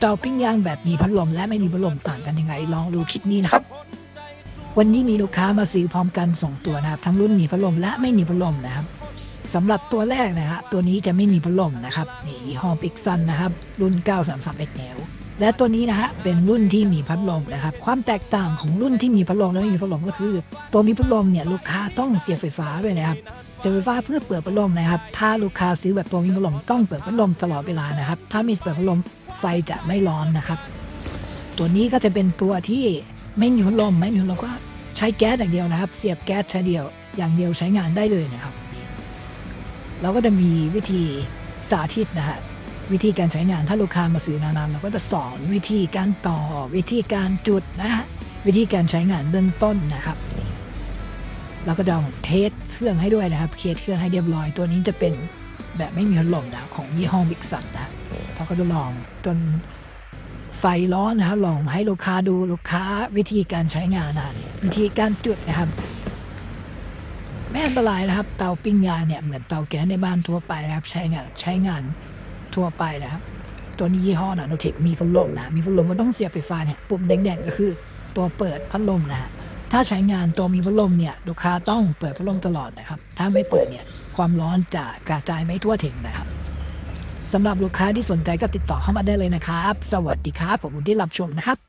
เตาปิ้งย่างแบบมีพัดลมและไม่มีพัดลมต่างกันยังไง ลองดูคลิปนี้นะครับ วันนี้มีลูกค้ามาซื้อพร้อมกันส่งตัวนะครับ ทั้งรุ่นมีพัดลมและไม่มีพัดลมนะครับสำหรับตัวแรกนะฮะตัวนี้จะไม่มีพัดลมนะครับนี่ยี่ห้อปิกซันนะครับ รุ่น 933 XL และตัวนี้นะฮะเป็นรุ่นที่มีพัดลมนะครับความแตกต่างของรุ่นที่มีพัดลมและไม่มีพัดลมก็คือ ตัวมีพัดลมเนี่ยลูกค้าต้องเสียไฟฟ้าด้วยนะครับเสียไฟฟ้าเพื่อเปิดพัดลมนะครับ ถ้าลูกค้าซื้อแบบตัวมีพัดลมต้องเปิดพัดลมตลอดเวลานะครับ ถ้าไม่เปิดพัดลมไฟจะไม่ร้อนนะครับ ตัวนี้ก็จะเป็นตัวที่ไม่มีพัดลมไม่มีพัดลมก็ใช้แก๊สอย่างเดียวนะครับ เสียบแก๊สใช้เดียวอย่างเดียวใช้งานได้เลยนะครับ เราก็จะมีวิธีสาธิตนะฮะ วิธีการใช้งานถ้าลูกค้ามาซื้อนานๆเราก็จะสอนวิธีการต่อวิธีการจุดนะฮะวิธีการใช้งานเบื้องต้นนะครับเราก็จะลองเทสเครื่องให้ด้วยนะครับเทสเครื่องให้เรียบร้อยตัวนี้จะเป็นแบบไม่มีพัดลมนะของยี่ห้อบิ๊กสันนะเราก็จะลองจนไฟร้อนนะครับลองให้ลูกค้าดูลูกค้าวิธีการใช้งานนะวิธีการจุดนะครับไม่อันตรายนะครับ เตาปิ้งยาเนี่ยเหมือนเตาแก๊สในบ้านทั่วไปนะครับ ใช้งานใช้งาน ทั่วไปนะครับ ตัวนี้ยี่ห้อนะโนเทคมีพัดลมนะ มีพัดลมมันต้องเสียบไฟฟ้าเนี่ย ปุ่มแดงๆก็คือตัวเปิดพัดลมนะฮะถ้าใช้งานตัวมีพัดลมเนี่ย ลูกค้าต้องเปิดพัดลมตลอดนะครับ ถ้าไม่เปิดเนี่ย ความร้อนจะกระจายไม่ทั่วถึงนะครับสำหรับลูกค้าที่สนใจก็ติดต่อเข้ามาได้เลยนะครับ สวัสดีครับ ผมที่รับชมนะครับ